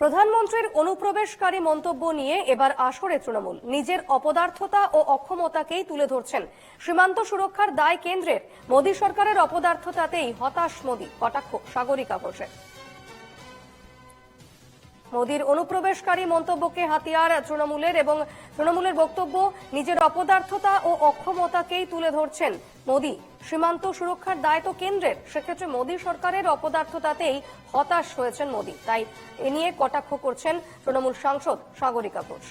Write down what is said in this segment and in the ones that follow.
প্রধানমন্ত্রীর অনুপ্রবেশকারী মন্তব্য নিয়ে এবার আসরে তৃণমূল। নিজের অপদার্থতা ও অক্ষমতাকেই তুলে ধরছেন সীমান্ত সুরক্ষার দায় কেন্দ্রের। মোদী সরকারের অপদার্থতাতেই হতাশ মোদী, কটাক্ষ, সাগরিকা ঘোষের মোদীর অনুপ্রবেশকারী মন্তব্যকে হাতিয়ার তৃণমূলের এবং তৃণমূলের বক্তব্য, নিজের অপদার্থতা ও অক্ষমতাকেই তুলে ধরছেন মোদী। সীমান্ত সুরক্ষার দায় তো কেন্দ্রের, সেক্ষেত্রে মোদী সরকারের অপদার্থতাতেই হতাশ হয়েছেন মোদী। তাই এ নিয়ে কটাক্ষ করছেন তৃণমূল সাংসদ সাগরিকা ঘোষ।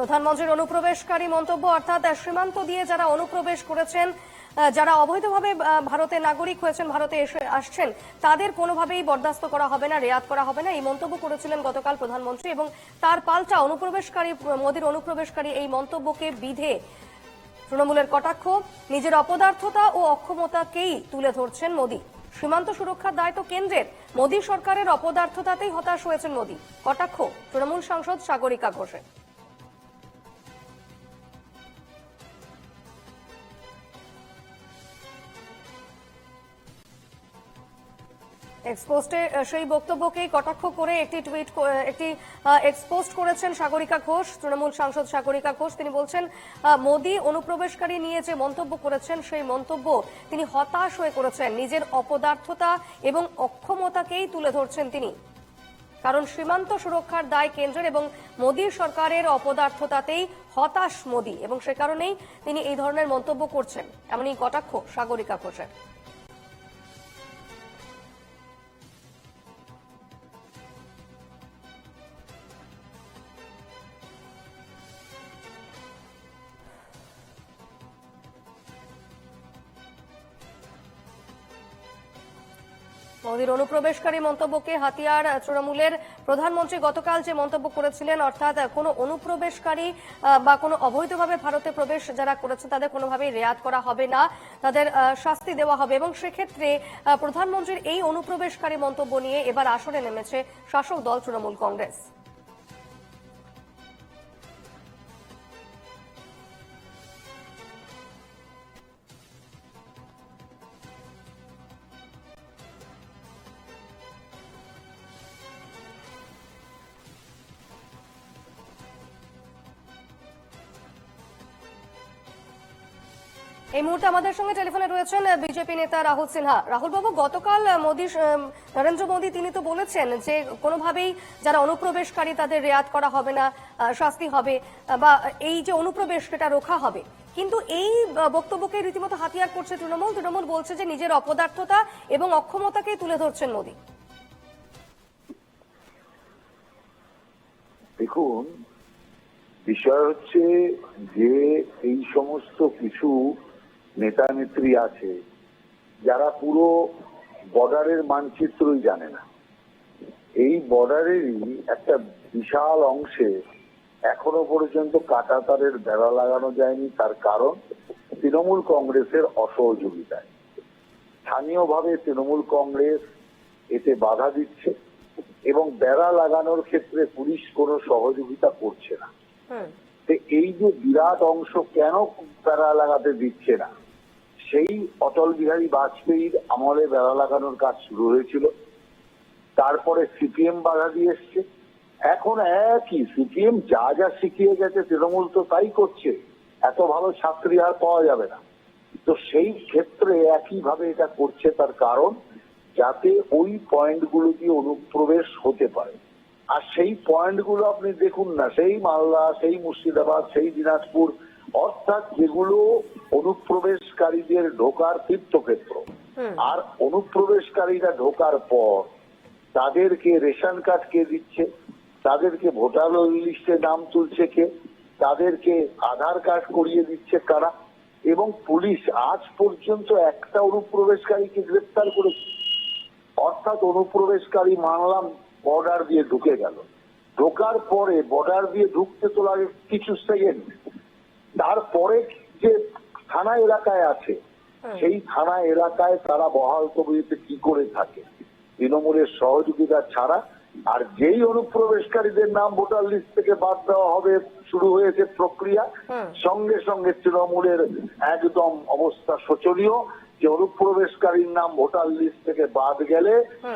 প্রধানমন্ত্রীর অনুপ্রবেশকারী মন্তব্য, অর্থাৎ সীমান্ত দিয়ে যারা অনুপ্রবেশ করেছেন যারা অবৈধভাবে ভারতে নাগরিক হয়েছেন, ভারতে এসে আসছেন, তাদের কোনোভাবেই বরদাস্ত করা হবে না, রেয়াত করা হবে না। এই মন্তব্য করেছিলেন গতকাল প্রধানমন্ত্রী এবং তার পাল্টা অনুপ্রবেশকারী, মোদীর অনুপ্রবেশকারী এই মন্তব্যকে বিধে তৃণমূলের কটাক্ষ, নিজের অপদার্থতা ও অক্ষমতাকেই তুলে ধরছেন মোদী। সীমান্ত সুরক্ষার দায়িত্ব কেন্দ্রের, মোদী সরকারের অপদার্থতাতেই হতাশ হয়েছেন মোদী। কটাক্ষ, তৃণমূল সাংসদ সাগরিকা ঘোষের। এক্সপোস্টে সেই বক্তব্যকেই কটাক্ষ করে একটি টুইট একটি এক্সপোস্ট করেছেন সাগরিকা ঘোষ, তৃণমূল সাংসদ সাগরিকা ঘোষ। তিনি বলছেন মোদী অনুপ্রবেশকারী নিয়ে যে মন্তব্য করেছেন, সেই মন্তব্য তিনি হতাশ হয়ে করেছেন। নিজের অপদার্থতা এবং অক্ষমতাকেই তুলে ধরছেন তিনি। কারণ সীমান্ত সুরক্ষার দায় কেন্দ্রের এবং মোদী সরকারের অপদার্থতাতেই হতাশ মোদী। এবং সে কারণেই তিনি এই ধরনের মন্তব্য করছেন। এমনই কটাক্ষ সাগরিকা ঘোষের। মোদীর অনুপ্রবেশকারী মন্তব্যকে হাতিয়ার তৃণমূলের প্রধানমন্ত্রী গতকাল যে মন্তব্য করেছিলেন, অর্থাৎ কোনো অনুপ্রবেশকারী বা কোনো অবৈধভাবে ভারতে প্রবেশ যারা করেছে তাদের কোনোভাবেই রেয়াত করা হবে না, তাদের শাস্তি দেওয়া হবে এবং সেক্ষেত্রে প্রধানমন্ত্রীর এই অনুপ্রবেশকারী মন্তব্য নিয়ে এবার আসরে নেমেছে শাসক দল তৃণমূল কংগ্রেস। এই মুহূর্তে আমাদের সঙ্গে টেলিফোনে রয়েছেন বিজেপি নেতা রাহুল সিনহা। রাহুল বাবু গতকাল মোদী নরেন্দ্র মোদী, তিনি তো বলেছেন যে কোনোভাবেই যারা অনুপ্রবেশকারী তাদের রেয়াত করা হবে না শাস্তি হবে বা এই যে অনুপ্রবেশ, সেটা রোখা হবে। কিন্তু এই বক্তব্যকে রীতিমতো হাতিয়ার করছে তৃণমূল। তৃণমূল বলছে যে নিজের অপদার্থতা এবং অক্ষমতাকেই তুলে ধরছেন মোদী। দেখুন, বিষয় হচ্ছে যে এই সমস্ত কিছু নেতা নেত্রী আছে, যারা পুরো বর্ডারের মানচিত্রই জানে না। এই বর্ডারেরই একটা বিশাল অংশে এখনও পর্যন্ত কাটাতারের বেড়া লাগানো যায়নি, তার কারণ তৃণমূল কংগ্রেসের অসহযোগিতায়। স্থানীয়ভাবে তৃণমূল কংগ্রেস এতে বাধা দিচ্ছে এবং বেড়া লাগানোর ক্ষেত্রে পুলিশ কোনো সহযোগিতা করছে না। এই যে বিরাট অংশ কেন বেড়া লাগাতে দিচ্ছে না? সেই অটল বিহারী বাজপেয়ীর আমলে বেড়া লাগানোর কাজ শুরু হয়েছিল। তারপরে সিপিএম বাধা দিয়ে এসছে। এখন একই, সিপিএম যা যা শিখিয়ে গেছে তৃণমূল তো তাই করছে। এত ভালো ছাত্রী আর পাওয়া যাবে না। তো সেই ক্ষেত্রে একইভাবে এটা করছে তার কারণ যাতে ওই পয়েন্টগুলো দিয়ে অনুপ্রবেশ হতে পারে। আর সেই পয়েন্টগুলো আপনি দেখুন না সেই মালদা সেই মুর্শিদাবাদ সেই দিনাজপুর অর্থাৎ যেগুলো অনুপ্রবেশকারীদের ঢোকার তীর্থক্ষেত্র। আর অনুপ্রবেশকারীরা ঢোকার পর তাদেরকে রেশন কার্ড কে দিচ্ছে তাদেরকে ভোটার লিস্টে নাম তুলছে কে তাদেরকে আধার কার্ড করিয়ে দিচ্ছে কারা এবং পুলিশ আজ পর্যন্ত একটা অনুপ্রবেশকারীকে গ্রেপ্তার করেছে। অর্থাৎ অনুপ্রবেশকারী মানলাম বর্ডার দিয়ে ঢুকে গেল। ঢোকার পরে বর্ডার দিয়ে ঢুকতে তো লাগে কিছু সেকেন্ড তারপরে যে থানা এলাকায় আছে সেই থানা এলাকায় তারা বহাল তবিয়তে কি করে থাকে? তৃণমূলের সহযোগিতা ছাড়া আর যেই অনুপ্রবেশকারীদের নাম ভোটার লিস্ট থেকে বাদ দেওয়া হবে শুরু হয়েছে প্রক্রিয়া। সঙ্গে সঙ্গে তৃণমূলের একদম অবস্থা শোচনীয়। যে অনুপ্রবেশকারীর নাম ভোটার লিস্ট থেকে বাদ গেলে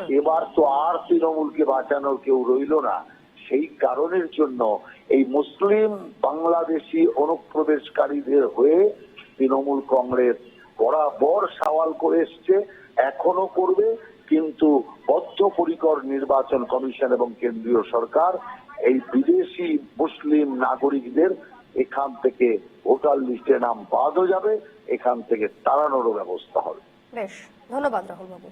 এবার তো আর তৃণমূলকে বাঁচানোর কেউ রইল না। সেই কারণের জন্য এই মুসলিম বাংলাদেশি অনুপ্রবেশকারীদের হয়ে তৃণমূল কংগ্রেস বরাবর সওয়াল করে এসছে এখনও করবে কিন্তু বদ্ধপরিকর নির্বাচন কমিশন এবং কেন্দ্রীয় সরকার এই বিদেশি মুসলিম নাগরিকদের এখান থেকে ভোটার লিস্টে নাম বাদও যাবে, এখান থেকে তাড়ানোরও ব্যবস্থা হবে। বেশ, ধন্যবাদ রাহুল বাবু